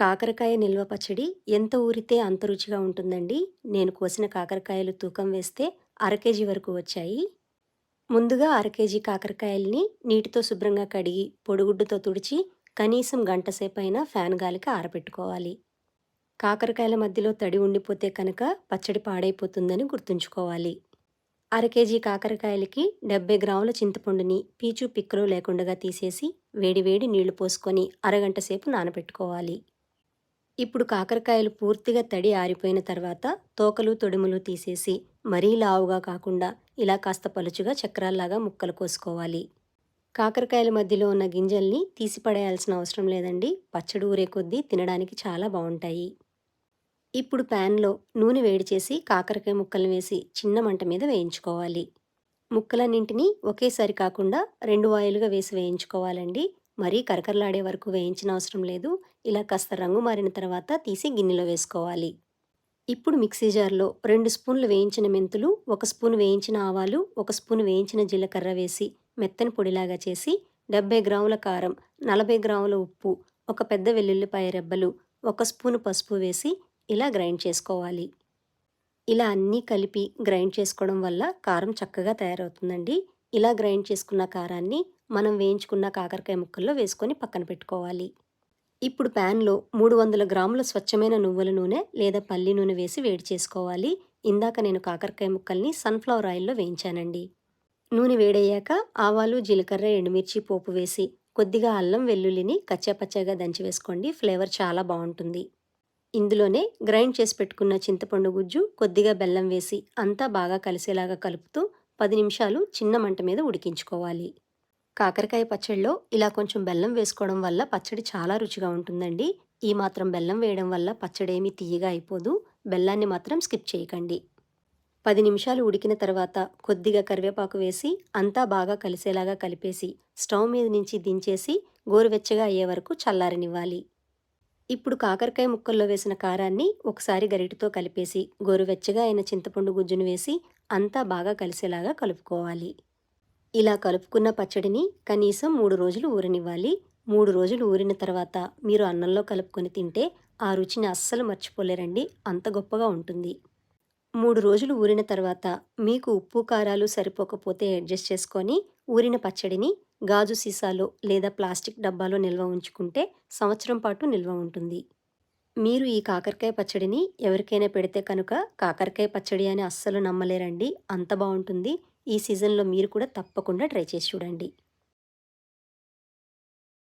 కాకరకాయ నిల్వ పచ్చడి ఎంత ఊరితే అంత రుచిగా ఉంటుందండి? నేను కోసిన కాకరకాయలు తూకం వేస్తే అర కేజీ వరకు వచ్చాయి. ముందుగా అర కేజీ కాకరకాయల్ని నీటితో శుభ్రంగా కడిగి పొడిగుడ్డుతో తుడిచి కనీసం గంట సేపైనా ఫ్యాన్ గాలికి ఆరబెట్టుకోవాలి కాకరకాయల మధ్యలో తడి ఉండిపోతే కనుక పచ్చడి పాడైపోతుందని గుర్తుంచుకోవాలి. అర కేజీ కాకరకాయలకి డెబ్బై గ్రాముల చింతపండుని పీచు పిక్కలు లేకుండా తీసేసి వేడివేడి నీళ్ళు పోసుకొని అరగంట సేపు నానబెట్టుకోవాలి. ఇప్పుడు కాకరకాయలు పూర్తిగా తడి ఆరిపోయిన తర్వాత తోకలు తొడిములు తీసేసి మరీ లావుగా కాకుండా ఇలా కాస్త పలుచుగా చక్రాల్లాగా ముక్కలు కోసుకోవాలి. కాకరకాయల మధ్యలో ఉన్న గింజల్ని తీసి పడేయాల్సిన అవసరం లేదండి. పచ్చడి ఊరే కొద్దీ తినడానికి చాలా బాగుంటాయి. ఇప్పుడు ప్యాన్లో నూనె వేడి చేసి కాకరకాయ ముక్కలు వేసి చిన్న మంట మీద వేయించుకోవాలి. ముక్కలన్నింటినీ ఒకేసారి కాకుండా రెండు వాయిలుగా వేసి వేయించుకోవాలండి. మరీ కరకరలాడే వరకు వేయించిన అవసరం లేదు. ఇలా కాస్త రంగు మారిన తర్వాత తీసి గిన్నెలో వేసుకోవాలి. ఇప్పుడు మిక్సీ జార్లో రెండు స్పూన్లు వేయించిన మెంతులు ఒక స్పూన్ వేయించిన ఆవాలు ఒక స్పూన్ వేయించిన జీలకర్ర వేసి మెత్తని పొడిలాగా చేసి డెబ్బై గ్రాముల కారం నలభై గ్రాముల ఉప్పు ఒక పెద్ద వెల్లుల్లిపాయ రెబ్బలు ఒక స్పూను పసుపు వేసి ఇలా గ్రైండ్ చేసుకోవాలి. ఇలా అన్నీ కలిపి గ్రైండ్ చేసుకోవడం వల్ల కారం చక్కగా తయారవుతుందండి. ఇలా గ్రైండ్ చేసుకున్న కారాన్ని మనం వేయించుకున్న కాకరకాయ ముక్కల్లో వేసుకొని పక్కన పెట్టుకోవాలి. ఇప్పుడు ప్యాన్లో మూడు వందల గ్రాముల స్వచ్ఛమైన నువ్వుల నూనె లేదా పల్లి నూనె వేసి వేడి చేసుకోవాలి. ఇందాక నేను కాకరకాయ ముక్కల్ని సన్ఫ్లవర్ ఆయిల్లో వేయించానండి. నూనె వేడయ్యాక ఆవాలు జీలకర్ర ఎండుమిర్చి పోపు వేసి కొద్దిగా అల్లం వెల్లుల్లిని కచ్చాపచ్చాగా దంచి వేసుకోండి. ఫ్లేవర్ చాలా బాగుంటుంది. ఇందులోనే గ్రైండ్ చేసి పెట్టుకున్న చింతపండు గుజ్జు కొద్దిగా బెల్లం వేసి అంతా బాగా కలిసేలాగా కలుపుతూ పది నిమిషాలు చిన్న మంట మీద ఉడికించుకోవాలి. కాకరకాయ పచ్చడిలో ఇలా కొంచెం బెల్లం వేసుకోవడం వల్ల పచ్చడి చాలా రుచిగా ఉంటుందండి. ఈ మాత్రం బెల్లం వేయడం వల్ల పచ్చడి ఏమీ తీయగా అయిపోదు. బెల్లాన్ని మాత్రం స్కిప్ చేయకండి. పది నిమిషాలు ఉడికిన తర్వాత కొద్దిగా కరివేపాకు వేసి అంతా బాగా కలిసేలాగా కలిపేసి స్టవ్ మీద నుంచి దించేసి గోరువెచ్చగా అయ్యే వరకు చల్లారనివ్వాలి. ఇప్పుడు కాకరకాయ ముక్కల్లో వేసిన కారాన్ని ఒకసారి గరిటితో కలిపేసి గోరువెచ్చగా అయిన చింతపండు గుజ్జును వేసి అంతా బాగా కలిసేలాగా కలుపుకోవాలి. ఇలా కలుపుకున్న పచ్చడిని కనీసం మూడు రోజులు ఊరనివ్వాలి. మూడు రోజులు ఊరిన తర్వాత మీరు అన్నంలో కలుపుకొని తింటే ఆ రుచిని అస్సలు మర్చిపోలేరండి. అంత గొప్పగా ఉంటుంది. మూడు రోజులు ఊరిన తర్వాత మీకు ఉప్పు కారాలు సరిపోకపోతే అడ్జస్ట్ చేసుకొని ఊరిన పచ్చడిని గాజు సీసాలో లేదా ప్లాస్టిక్ డబ్బాలో నిల్వ ఉంచుకుంటే సంవత్సరం పాటు నిల్వ ఉంటుంది. మీరు ఈ కాకరకాయ పచ్చడిని ఎవరికైనా పెడితే కనుక కాకరకాయ పచ్చడి అని అస్సలు నమ్మలేరండి. అంత బాగుంటుంది. ఈ సీజన్లో మీరు కూడా తప్పకుండా ట్రై చేసి చూడండి.